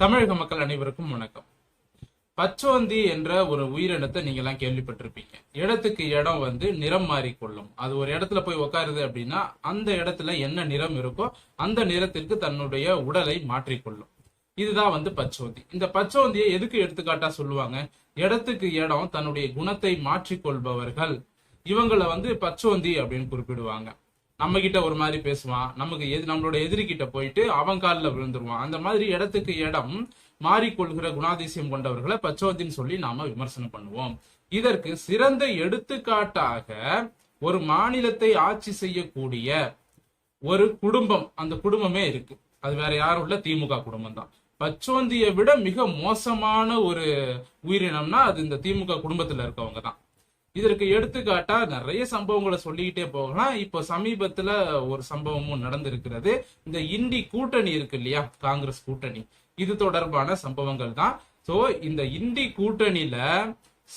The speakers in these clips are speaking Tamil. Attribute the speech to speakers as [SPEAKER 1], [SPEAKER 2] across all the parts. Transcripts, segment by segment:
[SPEAKER 1] தமிழக மக்கள் அனைவருக்கும் வணக்கம். பச்சோந்தி என்ற ஒரு உயிரினத்தை நீங்க எல்லாம் கேள்விப்பட்டிருப்பீங்க. இடத்துக்கு இடம் வந்து நிறம் மாறிக்கொள்ளும் அது ஒரு இடத்துல போய் உட்காருது அப்படின்னா அந்த இடத்துல என்ன நிறம் இருக்கோ அந்த நிறத்திற்கு தன்னுடைய உடலை மாற்றிக்கொள்ளும் இதுதான் வந்து பச்சோந்தி. இந்த பச்சோந்தியை எதுக்கு எடுத்துக்காட்டா சொல்லுவாங்க? இடத்துக்கு இடம் தன்னுடைய குணத்தை மாற்றிக்கொள்பவர்கள் இவங்களை வந்து பச்சோந்தி அப்படின்னு குறிப்பிடுவாங்க. நம்ம கிட்ட ஒரு மாதிரி பேசுவான். நமக்கு எது நம்மளோட எதிரிகிட்ட போயிட்டு அவன் காலில் விழுந்துருவான். அந்த மாதிரி இடத்துக்கு இடம் மாறிக்கொள்கிற குணாதிசயம் கொண்டவர்களை பச்சோந்தின்னு சொல்லி நாம விமர்சனம் பண்ணுவோம். இதற்கு சிறந்த எடுத்துக்காட்டாக ஒரு மாநிலத்தை ஆட்சி செய்யக்கூடிய ஒரு குடும்பம் அந்த குடும்பமே இருக்கு. அது வேற யாரும் இல்ல திமுக குடும்பம் தான் பச்சோந்தியை விட மிக மோசமான ஒரு உயிரினம்னா அது இந்த திமுக குடும்பத்துல இருக்கவங்க தான் இதற்கு எடுத்துக்காட்டா நிறைய சம்பவங்களை சொல்லிக்கிட்டே போகலாம். இப்போ சமீபத்துல ஒரு சம்பவமும் நடந்திருக்கிறது. இந்த இந்தி கூட்டணி இருக்கு இல்லையா? காங்கிரஸ் கூட்டணி. இது தொடர்பான சம்பவங்கள் தான். சோ இந்த இந்தி கூட்டணியில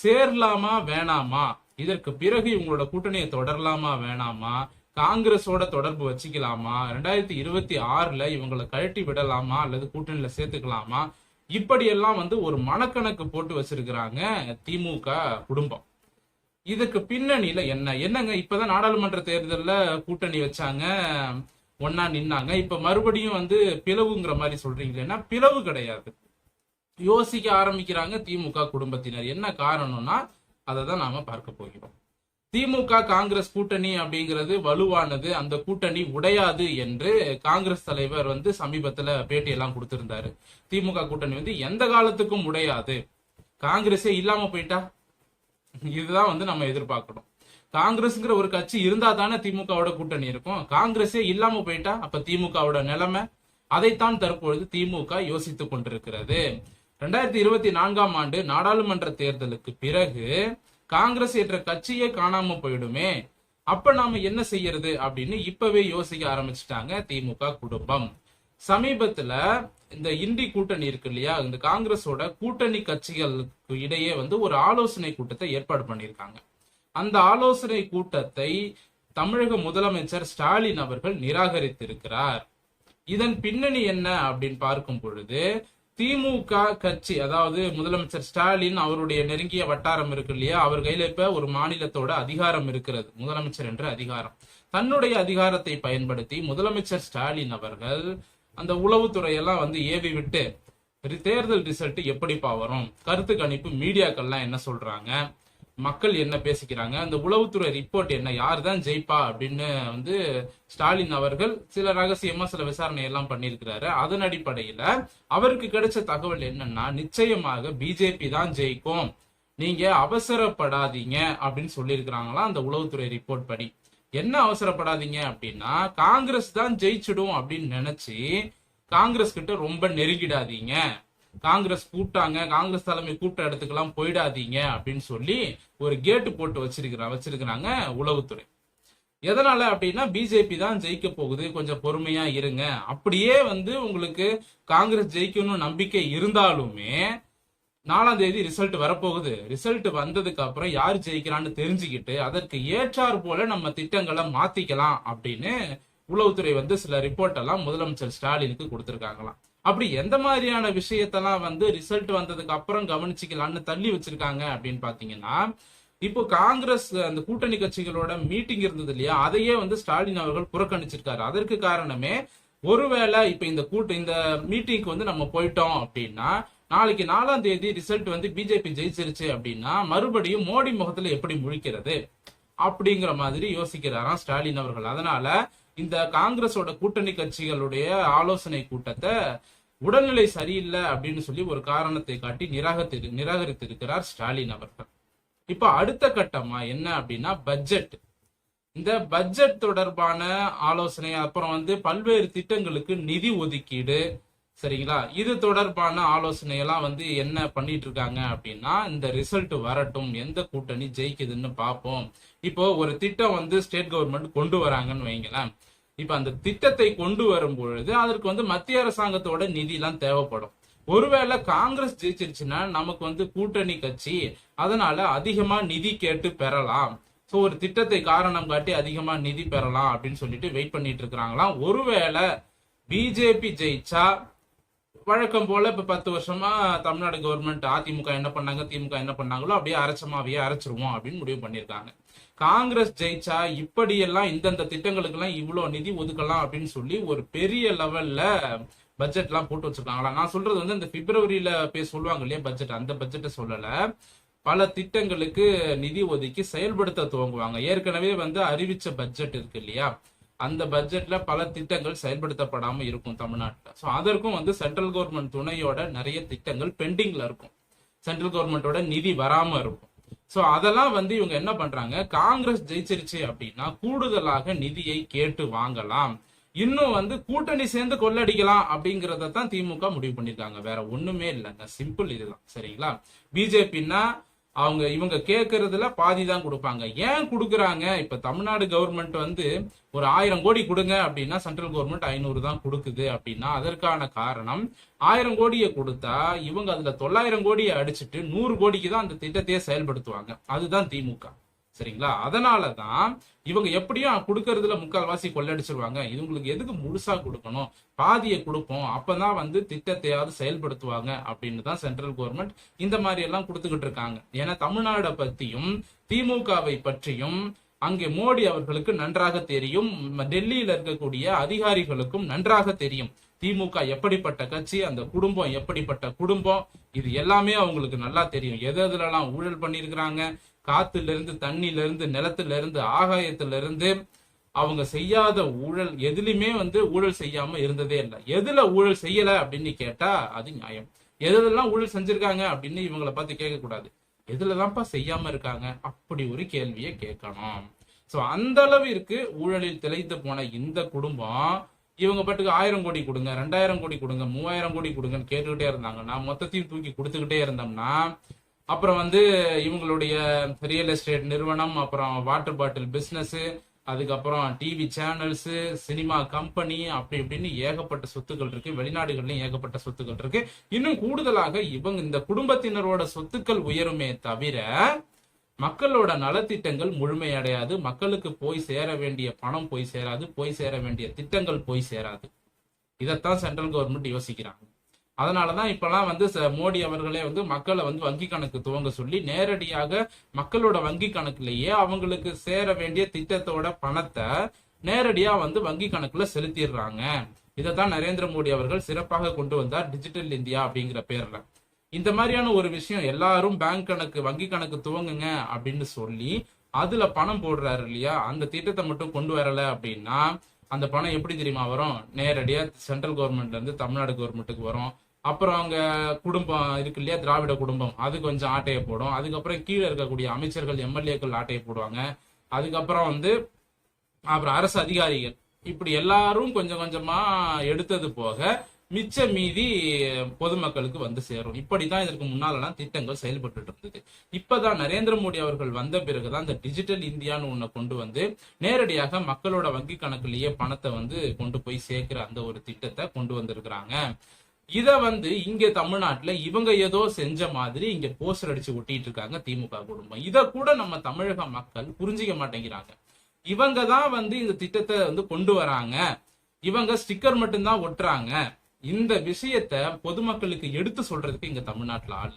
[SPEAKER 1] சேரலாமா வேணாமா? இதற்கு பிறகு இவங்களோட கூட்டணியை தொடரலாமா வேணாமா? காங்கிரஸோட தொடர்பு வச்சுக்கலாமா? ரெண்டாயிரத்தி இருபத்தி ஆறுல இவங்களை கழட்டி விடலாமா? அல்லது கூட்டணியில சேர்த்துக்கலாமா? இப்படியெல்லாம் வந்து ஒரு மனக்கணக்கு போட்டு வச்சிருக்கிறாங்க திமுக குடும்பம். இதுக்கு பின்னணியில என்ன? என்னங்க இப்பதான் நாடாளுமன்ற தேர்தல்ல கூட்டணி வச்சாங்க ஒன்னா நின்னாங்க. இப்ப மறுபடியும் வந்து பிளவுங்கிற மாதிரி சொல்றீங்களேன்னா பிளவு கிடையாது. யோசிக்க ஆரம்பிக்கிறாங்க திமுக குடும்பத்தினர். என்ன காரணம்னா அதை தான் நாம பார்க்க போகிறோம். திமுக காங்கிரஸ் கூட்டணி அப்படிங்கிறது வலுவானது அந்த கூட்டணி உடையாது என்று காங்கிரஸ் தலைவர் வந்து சமீபத்துல பேட்டியெல்லாம் கொடுத்திருந்தாரு. திமுக கூட்டணி வந்து எந்த காலத்துக்கும் உடையாது. காங்கிரஸே இல்லாம போயிட்டா? இதுதான் வந்து நம்ம எதிர்பார்க்கணும். காங்கிரஸ்ங்கிற ஒரு கட்சி இருந்தா தானே திமுகவோட கூட்டணி இருக்கும். காங்கிரஸே இல்லாம போயிட்டா அப்ப திமுகவோட நிலைமை அதைத்தான் தற்பொழுது திமுக யோசித்துக் கொண்டிருக்கிறது. ரெண்டாயிரத்தி இருபத்தி நான்காம் ஆண்டு நாடாளுமன்ற தேர்தலுக்கு பிறகு காங்கிரஸ் என்ற கட்சியே காணாம போயிடுமே. அப்ப நாம என்ன செய்யறது அப்படின்னு இப்பவே யோசிக்க ஆரம்பிச்சிட்டாங்க திமுக குடும்பம். சமீபத்துல இந்த இந்தி கூட்டணி இருக்கு இல்லையா? இந்த காங்கிரஸோட கூட்டணி கட்சிகளுக்கு இடையே வந்து ஒரு ஆலோசனை கூட்டத்தை ஏற்பாடு பண்ணியிருக்காங்க. அந்த ஆலோசனை கூட்டத்தை தமிழக முதலமைச்சர் ஸ்டாலின் அவர்கள் நிராகரித்திருக்கிறார். இதன் பின்னணி என்ன அப்படின்னு பார்க்கும் பொழுது திமுக கட்சி அதாவது முதலமைச்சர் ஸ்டாலின் அவருடைய நெருங்கிய வட்டாரம் இருக்கு இல்லையா? அவர் கையில இப்ப ஒரு மாநிலத்தோட அதிகாரம் இருக்கிறது முதலமைச்சர் என்ற அதிகாரம். தன்னுடைய அதிகாரத்தை பயன்படுத்தி முதலமைச்சர் ஸ்டாலின் அவர்கள் அந்த உளவுத்துறை எல்லாம் வந்து ஏவி விட்டு தேர்தல் ரிசல்ட் எப்படிப்பா வரும்? கருத்து கணிப்பு மீடியாக்கள்லாம் என்ன சொல்றாங்க? மக்கள் என்ன பேசிக்கிறாங்க? அந்த உளவுத்துறை ரிப்போர்ட் என்ன? யார் தான் ஜெயிப்பா? அப்படின்னு வந்து ஸ்டாலின் அவர்கள் சில ரகசியமா சில விசாரணை எல்லாம் பண்ணியிருக்கிறாரு. அதன் அடிப்படையில அவருக்கு கிடைச்ச தகவல் என்னன்னா நிச்சயமாக பிஜேபி தான் ஜெயிக்கும். நீங்க அவசரப்படாதீங்க அப்படின்னு சொல்லியிருக்கிறாங்களா அந்த உளவுத்துறை ரிப்போர்ட் படி. என்ன அவசரப்படாதீங்க அப்படின்னா காங்கிரஸ் தான் ஜெயிச்சிடும் அப்படின்னு நினைச்சு காங்கிரஸ் கிட்ட ரொம்ப நெருங்கிடாதீங்க. காங்கிரஸ் கூப்பிட்டாங்க காங்கிரஸ் தலைமை கூப்பிட்ட இடத்துக்கெல்லாம் போயிடாதீங்க அப்படின்னு சொல்லி ஒரு கேட்டு போட்டு வச்சிருக்கிறாங்க வச்சிருக்கிறாங்க உளவுத்துறை. எதனால அப்படின்னா பிஜேபி தான் ஜெயிக்க போகுது கொஞ்சம் பொறுமையா இருங்க. அப்படியே வந்து உங்களுக்கு காங்கிரஸ் ஜெயிக்கணும்னு நம்பிக்கை இருந்தாலுமே நாலாம் தேதி ரிசல்ட் வரப்போகுது. ரிசல்ட் வந்ததுக்கு அப்புறம் யார் ஜெயிக்கிறான்னு தெரிஞ்சுக்கிட்டு அதற்கு ஏற்றார் போல நம்ம திட்டங்களை மாத்திக்கலாம் அப்படின்னு உளவுத்துறை வந்து சில ரிப்போர்ட் எல்லாம் முதலமைச்சர் ஸ்டாலினுக்கு கொடுத்துருக்காங்களாம். அப்படி எந்த மாதிரியான விஷயத்தெல்லாம் வந்து ரிசல்ட் வந்ததுக்கு அப்புறம் கவனிச்சுக்கலாம்னு தள்ளி வச்சிருக்காங்க அப்படின்னு பாத்தீங்கன்னா இப்போ காங்கிரஸ் அந்த கூட்டணி கட்சிகளோட மீட்டிங் இருந்தது இல்லையா? அதையே வந்து ஸ்டாலின் அவர்கள் புறக்கணிச்சிருக்காரு. அதற்கு காரணமே ஒருவேளை இப்ப இந்த கூட்ட இந்த மீட்டிங்க்கு வந்து நம்ம போயிட்டோம் அப்படின்னா நாளைக்கு நாலாம் தேதி ரிசல்ட் வந்து பிஜேபி ஜெயிச்சிருச்சு அப்படின்னா மறுபடியும் மோடி முகத்துல எப்படி முழிக்கிறது அப்படிங்கிற மாதிரி யோசிக்கிறாராம் ஸ்டாலின் அவர்கள். அதனால இந்த காங்கிரஸோட கூட்டணி கட்சிகளுடைய ஆலோசனை கூட்டத்தை உடல்நிலை சரியில்லை அப்படின்னு சொல்லி ஒரு காரணத்தை காட்டி நிராகரித்து நிராகரித்திருக்கிறார் ஸ்டாலின் அவர்கள். இப்ப அடுத்த கட்டமா என்ன அப்படின்னா பட்ஜெட். இந்த பட்ஜெட் தொடர்பான ஆலோசனை அப்புறம் வந்து பல்வேறு திட்டங்களுக்கு நிதி ஒதுக்கீடு சரிங்களா? இது தொடர்பான ஆலோசனை எல்லாம் வந்து என்ன பண்ணிட்டு இருக்காங்க அப்படின்னா இந்த ரிசல்ட் வரட்டும் எந்த கூட்டணி ஜெயிக்குதுன்னு பார்ப்போம். இப்போ ஒரு திட்டம் வந்து ஸ்டேட் கவர்மெண்ட் கொண்டு வராங்கன்னு வைங்களேன். இப்ப அந்த திட்டத்தை கொண்டு வரும் பொழுது அதற்கு வந்து மத்திய அரசாங்கத்தோட நிதி எல்லாம் தேவைப்படும். ஒருவேளை காங்கிரஸ் ஜெயிச்சிருச்சுன்னா நமக்கு வந்து கூட்டணி கட்சி அதனால அதிகமா நிதி கேட்டு பெறலாம். ஸோ ஒரு திட்டத்தை காரணம் காட்டி அதிகமா நிதி பெறலாம் அப்படின்னு சொல்லிட்டு வெயிட் பண்ணிட்டு இருக்கிறாங்களாம். ஒருவேளை பிஜேபி ஜெயிச்சா வழக்கம் போல இப்ப பத்து வருஷமா தமிழ்நாடு கவர்மெண்ட் அதிமுக என்ன பண்ணாங்க திமுக என்ன பண்ணாங்களோ அப்படியே அரைச்சமாவே அரைச்சிருவோம் அப்படின்னு முடிவு பண்ணியிருக்காங்க. காங்கிரஸ் ஜெயிச்சா இப்படியெல்லாம் இந்தந்த திட்டங்களுக்கு எல்லாம் இவ்வளவு நிதி ஒதுக்கலாம் அப்படின்னு சொல்லி ஒரு பெரிய லெவல்ல பட்ஜெட் எல்லாம் போட்டு வச்சிருக்காங்களா? நான் சொல்றது வந்து இந்த பிப்ரவரியில போய் சொல்லுவாங்க இல்லையா பட்ஜெட் அந்த பட்ஜெட்டை சொல்லல. பல திட்டங்களுக்கு நிதி ஒதுக்கி செயல்படுத்த துவங்குவாங்க. ஏற்கனவே வந்து அறிவிச்ச பட்ஜெட் இருக்கு இல்லையா? அந்த பட்ஜெட்ல பல திட்டங்கள் செயல்படுத்தப்படாம இருக்கும் தமிழ்நாட்டில். ஸோ அதற்கும் வந்து சென்ட்ரல் கவர்மெண்ட் துணையோட நிறைய திட்டங்கள் பெண்டிங்ல இருக்கும். சென்ட்ரல் கவர்மெண்டோட நிதி வராம இருக்கும். ஸோ அதெல்லாம் வந்து இவங்க என்ன பண்றாங்க? காங்கிரஸ் ஜெயிச்சிருச்சு அப்படின்னா கூடுதலாக நிதியை கேட்டு வாங்கலாம். இன்னும் வந்து கூட்டணி சேர்ந்து கொள்ளடிக்கலாம் அப்படிங்கிறத தான் திமுக முடிவு பண்ணிருக்காங்க. வேற ஒண்ணுமே இல்லைங்க சிம்பிள் இதுதான். சரிங்களா? பிஜேபின்னா அவங்க இவங்க கேட்கறதுல பாதி தான் கொடுப்பாங்க. ஏன் கொடுக்குறாங்க? இப்ப தமிழ்நாடு கவர்மெண்ட் வந்து ஒரு ஆயிரம் கோடி கொடுங்க அப்படின்னா சென்ட்ரல் கவர்மெண்ட் ஐநூறு தான் கொடுக்குது அப்படின்னா அதற்கான காரணம் ஆயிரம் கோடியை கொடுத்தா இவங்க அதுல தொள்ளாயிரம் கோடியை அடிச்சுட்டு நூறு கோடிக்கு தான் அந்த திட்டத்தையே செயல்படுத்துவாங்க. அதுதான் திமுக. சரிங்களா? அதனால தான் இவங்க எப்படியும் கொடுக்கறதுல முக்கால்வாசி கொள்ளடிச்சிருவாங்க. இது உங்களுக்கு எதுக்கு முழுசா கொடுக்கணும்? பாதியை கொடுப்போம். அப்பதான் வந்து திட்டத்தையாவது செயல்படுத்துவாங்க அப்படின்னு தான் சென்ட்ரல் கவர்மெண்ட் இந்த மாதிரி எல்லாம் கொடுத்துக்கிட்டு இருக்காங்க. ஏன்னா தமிழ்நாடை பத்தியும் திமுகவை பற்றியும் அங்கே மோடி அவர்களுக்கு நன்றாக தெரியும். டெல்லியில இருக்கக்கூடிய அதிகாரிகளுக்கும் நன்றாக தெரியும். திமுக எப்படிப்பட்ட கட்சி அந்த குடும்பம் எப்படிப்பட்ட குடும்பம் இது எல்லாமே அவங்களுக்கு நல்லா தெரியும். எது எதுலலாம் ஊழல் பண்ணியிருக்கிறாங்க? காத்துல இருந்து நிலத்திலிருந்து இருந்து நிலத்துல இருந்து ஆகாயத்துல இருந்து அவங்க செய்யாத ஊழல் எதுலயுமே வந்து ஊழல் செய்யாம இருந்ததே இல்லை. எதுல ஊழல் செய்யல அப்படின்னு கேட்டா அது நியாயம். எதுலெல்லாம் ஊழல் செஞ்சிருக்காங்க அப்படின்னு இவங்களை பார்த்து கேட்கக்கூடாது. எதுலதான்ப்பா செய்யாம இருக்காங்க? அப்படி ஒரு கேள்வியை கேட்கணும். சோ அந்த அளவிற்கு ஊழலில் திளைத்து போன இந்த குடும்பம் இவங்க பாட்டுக்கு ஆயிரம் கோடி கொடுங்க ரெண்டாயிரம் கோடி கொடுங்க மூவாயிரம் கோடி கொடுங்கன்னு கேட்டுக்கிட்டே இருந்தாங்கன்னா மொத்தத்தையும் தூக்கி கொடுத்துக்கிட்டே இருந்தோம்னா அப்புறம் வந்து இவங்களுடைய ரியல் எஸ்டேட் நிறுவனம் அப்புறம் வாட்டர் பாட்டில் பிஸ்னஸ்ஸு அதுக்கப்புறம் டிவி சேனல்ஸ் சினிமா கம்பெனி அப்படி இப்படின்னு ஏகப்பட்ட சொத்துக்கள் இருக்கு. வெளிநாடுகள்லயும் ஏகப்பட்ட சொத்துக்கள் இருக்கு. இன்னும் கூடுதலாக இவங்க இந்த குடும்பத்தினரோட சொத்துக்கள் உயருமே தவிர மக்களோட நலத்திட்டங்கள் முழுமையடையாது. மக்களுக்கு போய் சேர வேண்டிய பணம் போய் சேராது. போய் சேர வேண்டிய திட்டங்கள் போய் சேராது. இதைத்தான் சென்ட்ரல் கவர்மெண்ட் யோசிக்கிறாங்க. அதனாலதான் இப்பெல்லாம் வந்து ச- மோடி அவர்களே வந்து மக்களை வந்து வங்கி கணக்கு துவங்க சொல்லி நேரடியாக மக்களோட வங்கி கணக்குலயே அவங்களுக்கு சேர வேண்டிய திட்டத்தோட பணத்தை நேரடியா வந்து வங்கி கணக்குல செலுத்திடுறாங்க. இதைத்தான் நரேந்திர மோடி அவர்கள் சிறப்பாக கொண்டு வந்தார் டிஜிட்டல் இந்தியா அப்படிங்கிற பேர்ல. இந்த மாதிரியான ஒரு விஷயம் எல்லாரும் பேங்க் கணக்கு வங்கி கணக்கு துவங்குங்க அப்படின்னு சொல்லி அதுல பணம் போடுறாரு இல்லையா? அந்த திட்டத்தை மட்டும் கொண்டு வரல அப்படின்னா அந்த பணம் எப்படி தெரியுமா வரும்? நேரடியா சென்ட்ரல் கவர்மெண்ட்ல இருந்து தமிழ்நாடு கவர்மெண்ட்டுக்கு வரும். அப்புறம் அவங்க குடும்பம் இருக்கு இல்லையா திராவிட குடும்பம் அது கொஞ்சம் ஆட்டையை போடும். அதுக்கப்புறம் கீழே இருக்கக்கூடிய அமைச்சர்கள் எம்எல்ஏக்கள் ஆட்டையை போடுவாங்க. அதுக்கப்புறம் வந்து அப்புறம் அரசு அதிகாரிகள். இப்படி எல்லாரும் கொஞ்சம் கொஞ்சமா எடுத்தது போக மிச்ச மீதி பொதுமக்களுக்கு வந்து சேரும். இப்படிதான் இதற்கு முன்னாலெல்லாம் திட்டங்கள் செயல்பட்டு இருந்தது. இப்பதான் நரேந்திர மோடி அவர்கள் வந்த பிறகுதான் இந்த டிஜிட்டல் இந்தியான்னு ஒண்ண கொண்டு வந்து நேரடியாக மக்களோட வங்கி கணக்குலயே பணத்தை வந்து கொண்டு போய் சேர்க்கிற அந்த ஒரு திட்டத்தை கொண்டு வந்திருக்கிறாங்க. இத வந்து இங்க தமிழ்நாட்டுல இவங்க ஏதோ செஞ்ச மாதிரி இங்க போஸ்டர் அடிச்சு ஒட்டிட்டு இருக்காங்க திமுக குடும்பம். இத கூட நம்ம தமிழக மக்கள் புரிஞ்சிக்க மாட்டேங்கிறாங்க. இவங்க தான் வந்து இந்த திட்டத்தை வந்து கொண்டு வராங்க. இவங்க ஸ்டிக்கர் மட்டும்தான் ஒட்டுறாங்க. இந்த விஷயத்த பொதுமக்களுக்கு எடுத்து சொல்றதுக்கு இங்க தமிழ்நாட்டுல ஆள்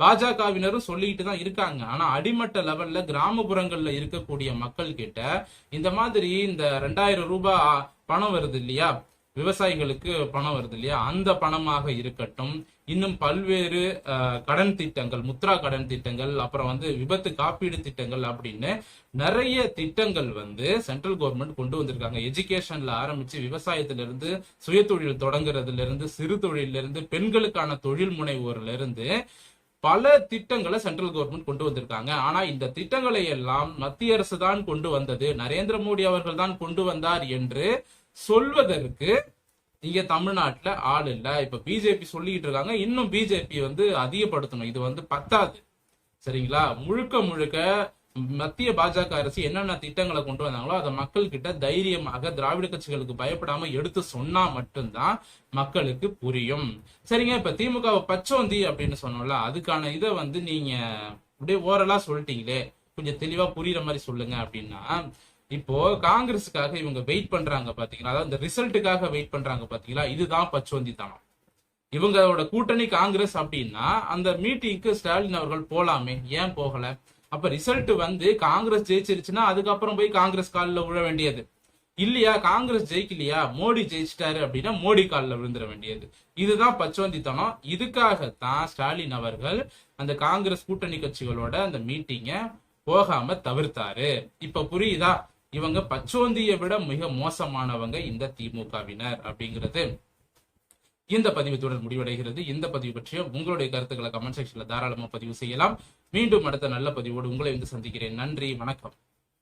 [SPEAKER 1] பாஜகவினரும் சொல்லிட்டு தான் இருக்காங்க. ஆனா அடிமட்ட லெவல்ல கிராமப்புறங்கள்ல இருக்கக்கூடிய மக்கள் கிட்ட இந்த மாதிரி இந்த ரெண்டாயிரம் ரூபாய் பணம் வருது இல்லையா? விவசாயிகளுக்கு பணம் வருது இல்லையா? அந்த பணமாக இருக்கட்டும் இன்னும் பல்வேறு கடன் திட்டங்கள் முத்ரா கடன் திட்டங்கள் அப்புறம் வந்து விபத்து காப்பீடு திட்டங்கள் அப்படின்னு நிறைய திட்டங்கள் வந்து சென்ட்ரல் கவர்மெண்ட் கொண்டு வந்திருக்காங்க. எஜுகேஷன்ல ஆரம்பிச்சு விவசாயத்துல இருந்து சுயதொழில் தொடங்குறதுல இருந்து சிறு தொழில இருந்து பெண்களுக்கான தொழில் முனைவோர்ல இருந்து பல திட்டங்களை சென்ட்ரல் கவர்மெண்ட் கொண்டு வந்திருக்காங்க. ஆனா இந்த திட்டங்களை எல்லாம் மத்திய அரசு தான் கொண்டு வந்தது. நரேந்திர மோடி அவர்கள் தான் கொண்டு வந்தார் என்று சொல்வதற்கு இங்க தமிழ்நாட்டுல ஆள் இல்ல. இப்ப பிஜேபி சொல்லிட்டு இருக்காங்க. இன்னும் பிஜேபி வந்து அதிகப்படுத்தணும். இது வந்து பத்தாது. சரிங்களா? முழுக்க முழுக்க மத்திய பாஜக அரசு என்னென்ன திட்டங்களை கொண்டு வந்தாங்களோ அதை மக்கள் கிட்ட தைரியமாக திராவிட கட்சிகளுக்கு பயப்படாம எடுத்து சொன்னா மட்டும்தான் மக்களுக்கு புரியும். சரிங்க? இப்ப திமுக பச்சோந்தி அப்படின்னு சொன்னோம்ல அதுக்கான இதை வந்து நீங்க அப்படியே ஓரலா சொல்லிட்டீங்களே. கொஞ்சம் தெளிவா புரியுற மாதிரி சொல்லுங்க அப்படின்னா இப்போ காங்கிரஸுக்காக இவங்க வெயிட் பண்றாங்க பாத்தீங்களா? அதாவது இந்த ரிசல்ட்டுக்காக வெயிட் பண்றாங்க பாத்தீங்களா? இதுதான் பச்சோந்தித்தனம். இவங்களோட கூட்டணி காங்கிரஸ் அப்படின்னா அந்த மீட்டிங்க்கு ஸ்டாலின் அவர்கள் போலாமே. ஏன் போகல? அப்ப ரிசல்ட் வந்து காங்கிரஸ் ஜெயிச்சிருச்சுன்னா அதுக்கப்புறம் போய் காங்கிரஸ் காலில் விழ வேண்டியது. இல்லையா? காங்கிரஸ் ஜெயிக்கலையா? மோடி ஜெயிச்சிட்டாரு அப்படின்னா மோடி காலில் விழுந்துட வேண்டியது. இதுதான் பச்சோந்தித்தனம். இதுக்காகத்தான் ஸ்டாலின் அவர்கள் அந்த காங்கிரஸ் கூட்டணி கட்சிகளோட அந்த மீட்டிங்கை போகாம தவிர்த்தாரு. இப்ப புரியுதா? இவங்க பச்சோந்தியை விட மிக மோசமானவங்க இந்த திமுகவினர் அப்படிங்கிறது இந்த பதிவு தொடர் முடிவடைகிறது. இந்த பதிவு பற்றிய உங்களுடைய கருத்துக்களை கமெண்ட் செக்ஷன்ல தாராளமா பதிவு செய்யலாம். மீண்டும் அடுத்த நல்ல பதிவோடு உங்களை வந்து சந்திக்கிறேன். நன்றி வணக்கம்.